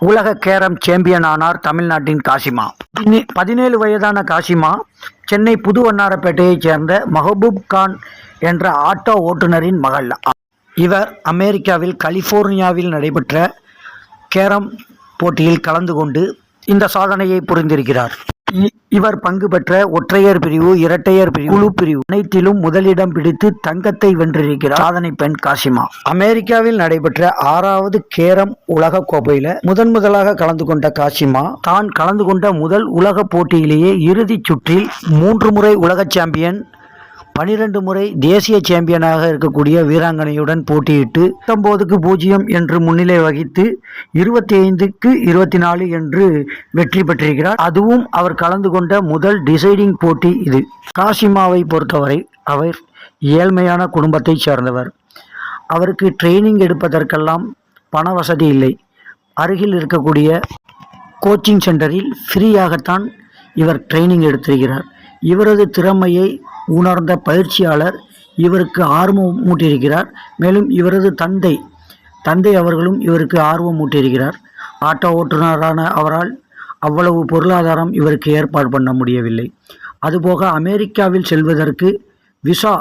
உலக carrom champion ஆனார் தமிழ்நாட்டின் காசிமா. பதினே- பதினேழு வயதான காசிமா சென்னை புது வண்ணாரப்பேட்டையைச் சேர்ந்த மஹபூப் கான் என்ற ஆட்டோ ஓட்டுநரின் மகள். இவர் அமெரிக்காவில் கலிஃபோர்னியாவில் நடைபெற்ற கேரம் போட்டியில் கலந்து கொண்டு இந்த சாதனையை புரிந்திருக்கிறார். இவர் பங்கு பெற்ற ஒற்றையர் பிரிவு இரட்டையர் பிரிவு குழு பிரிவு அனைத்திலும் முதலிடம் பிடித்து தங்கத்தை வென்றிருக்கிறார். சாதனை பெண் காசிமா. அமெரிக்காவில் நடைபெற்ற ஆறாவது கேரம் உலக கோப்பையில முதன் முதலாக கலந்து கொண்ட காசிமா தான் கலந்து கொண்ட முதல் உலக போட்டியிலேயே இறுதிச் சுற்றில் மூன்று முறை உலக சாம்பியன் பனிரெண்டு முறை தேசிய சாம்பியனாக இருக்கக்கூடிய வீராங்கனையுடன் போட்டியிட்டு பத்தொம்போதுக்கு பூஜ்ஜியம் என்று முன்னிலை வகித்து இருபத்தி ஐந்துக்கு இருபத்தி நாலு என்று வெற்றி பெற்றிருக்கிறார். அதுவும் அவர் கலந்து கொண்ட முதல் டிசைடிங் போட்டி இது. காசிமாவை பொறுத்தவரை அவர் ஏழ்மையான குடும்பத்தைச் சேர்ந்தவர். அவருக்கு ட்ரைனிங் எடுப்பதற்கெல்லாம் பண வசதி இல்லை. அருகில் இருக்கக்கூடிய கோச்சிங் சென்டரில் ஃப்ரீயாகத்தான் இவர் ட்ரைனிங் எடுத்திருக்கிறார். இவரது திறமையை உணர்ந்த பயிற்சியாளர் இவருக்கு ஆர்வம் மூட்டியிருக்கிறார். மேலும் இவரது தந்தை தந்தை அவர்களும் இவருக்கு ஆர்வம் மூட்டியிருக்கிறார். ஆட்டோ ஓட்டுநரான அவரால் அவ்வளவு பொருளாதாரம் இவருக்கு ஏற்பாடு பண்ண முடியவில்லை. அதுபோக அமெரிக்காவில் செல்வதற்கு விசா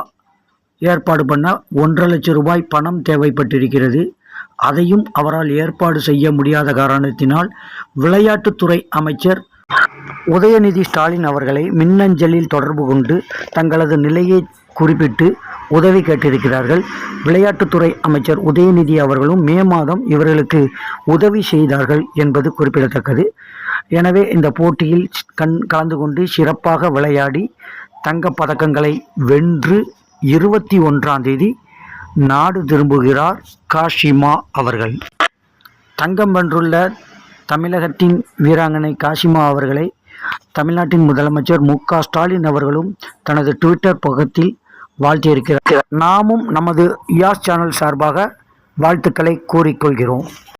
ஏற்பாடு பண்ண ஒன்றரை லட்சம் ரூபாய் பணம் தேவைப்பட்டிருக்கிறது. அதையும் அவரால் ஏற்பாடு செய்ய முடியாத காரணத்தினால் விளையாட்டுத்துறை அமைச்சர் உதயநிதி ஸ்டாலின் அவர்களை மின்னஞ்சலில் தொடர்பு கொண்டு தங்களது நிலையை குறிப்பிட்டு உதவி கேட்டிருக்கிறார்கள். விளையாட்டுத்துறை அமைச்சர் உதயநிதி அவர்களும் மே மாதம் இவர்களுக்கு உதவி செய்தார்கள் என்பது குறிப்பிடத்தக்கது. எனவே இந்த போட்டியில் கண் கலந்து கொண்டு சிறப்பாக விளையாடி தங்கப்பதக்கங்களை வென்று இருபத்தி ஒன்றாம் தேதி நாடு திரும்புகிறார் காஷிமா அவர்கள். தங்கம் வென்றுள்ள தமிழகத்தின் வீராங்கனை காஷிமா அவர்களை தமிழ்நாட்டின் முதலமைச்சர் மு ஸ்டாலின் அவர்களும் தனது ட்விட்டர் பக்கத்தில் வாழ்த்தியிருக்கிறார். நாமும் நமது யாஸ் சேனல் சார்பாக வாழ்த்துக்களை கூறிக்கொள்கிறோம்.